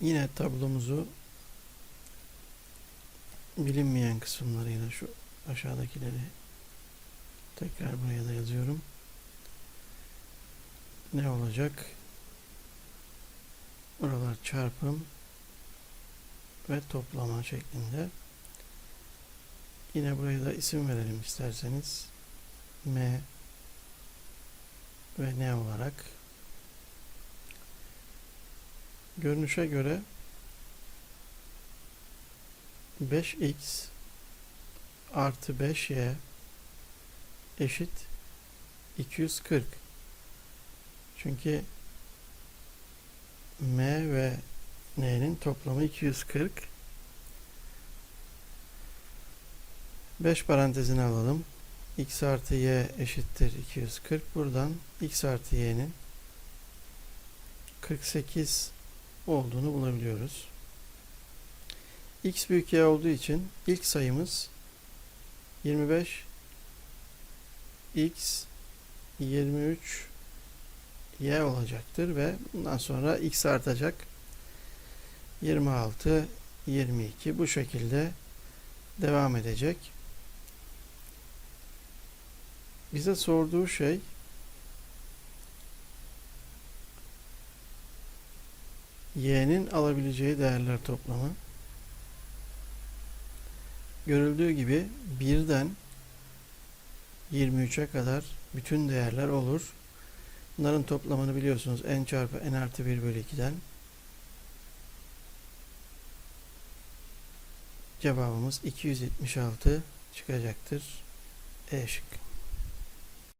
Yine tablomuzu bilinmeyen kısımlarıyla şu aşağıdakileri tekrar buraya da yazıyorum. Ne olacak? Buralar çarpım ve toplama şeklinde. Yine buraya da isim verelim isterseniz. M ve N olarak. Görünüşe göre 5x artı 5y eşit 240. Çünkü m ve n'nin toplamı 240. 5 parantezine alalım. x artı y eşittir 240. Buradan x artı y'nin 48 olduğunu bulabiliyoruz. x büyük y olduğu için ilk sayımız 25 x 23 y olacaktır ve bundan sonra x artacak 26 22 bu şekilde devam edecek. Bize sorduğu şey y'nin alabileceği değerler toplamı. Görüldüğü gibi birden 23'e kadar bütün değerler olur. Bunların toplamını biliyorsunuz n çarpı n artı 1 bölü 2'den. Cevabımız 276 çıkacaktır. E şıkkı.